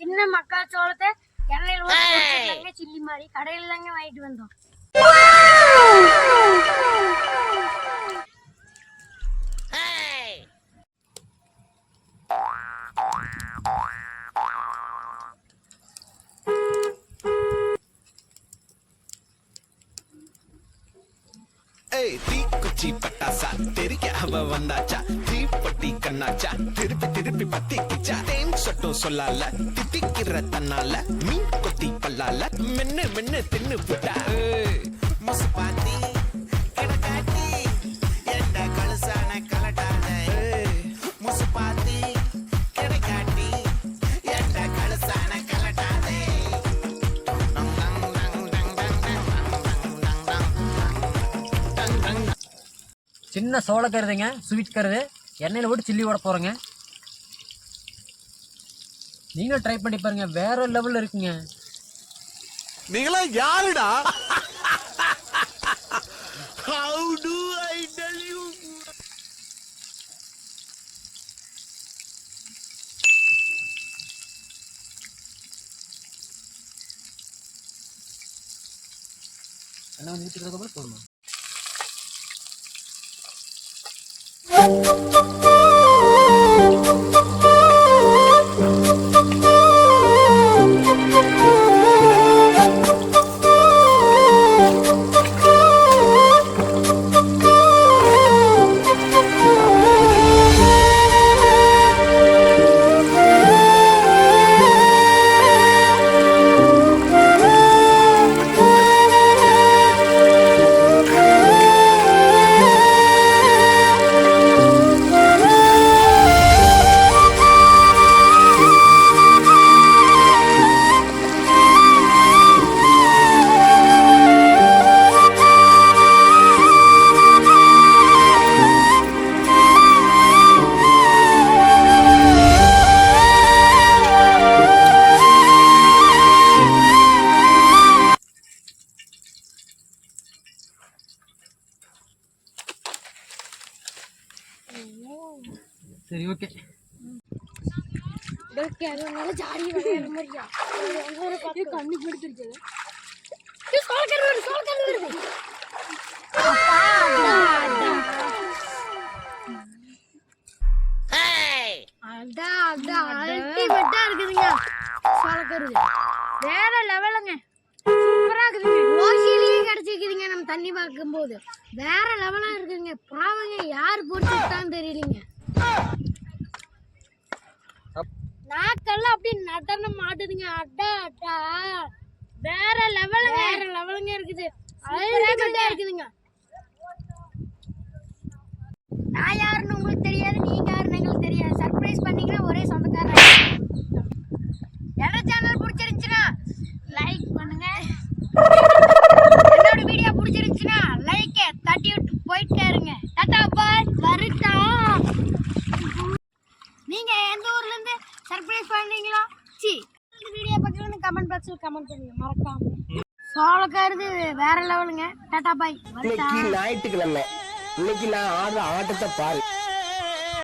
சின்ன மக்காச்சோளத்தை எண்ணெயில் சில்லி மாதிரி. கடையில தாங்க வாங்கிட்டு வந்தோம். பட்டாசா? தெரிக்க அவ வந்தாச்சா? தீப்பட்டி கண்ணாச்சா? திருப்பி திருப்பி பத்தி சட்டம் சொல்லால திட்டிக்கிற தன்னால மீன் கொத்தி பல்லால மென்னு மென்னு தின்னு விட்டா மசு பாத்தி கிடக்காட்டி எந்த கழுசான கலட்டான மசு பாத்தி கிடக்காட்டி எந்த கழுசான கலட்டானே சின்ன சோள கருதுங்க ஸ்வீட் கருது எண்ணெயில் போட்டு சில்லி போட போகிறேங்க நீங்களும் ட்ரை பண்ணி பாருங்க வேற லெவலில் இருக்குங்க. நீங்களா யாருடா? How to I tell you எண்ணெய் வந்து ஊற்றிக்கிறதுக்கு போடணும் சரி ஓகே டோக்கி அதனால ஜாடி வர மாதிரியா ஒரு பாத்து கண்ணு பிடிச்சிருச்சு இது சோல் கருவர் சோல் கருவர் அடா அடா அல்டிமேட்டா இருக்குதுங்க சோல் கருவர் வேற லெவலுங்க இருக்குதுங்க நம்ம தண்ணி பார்க்கும்போது. வேற லெவலா இருக்குதுங்க பாவங்க யார் பொறுத்துட்டான்னு தெரியலங்க. நாக்கெல்லாம் அப்படியே நடனம் மாட்டுதுங்க அட்டா அட்டா வேற லெவலுங்க வேற லெவலுங்க இருக்குது இருக்குதுங்க. நீங்க எந்த ஊர்ல இருந்து சர்ப்ரைஸ் பண்ணீங்களோ சி வீடியோ பக்கத்துல கமெண்ட் பாக்ஸ்ல கமெண்ட் பண்ணுங்க மறக்காம. சோளக்காரது வேற லெவலுங்க டாடா பாய். இன்னைக்கு ஞாயிற்றுக்கிழமை. இன்னைக்கு நான் ஆடுற ஆட்டத்தை பாரு.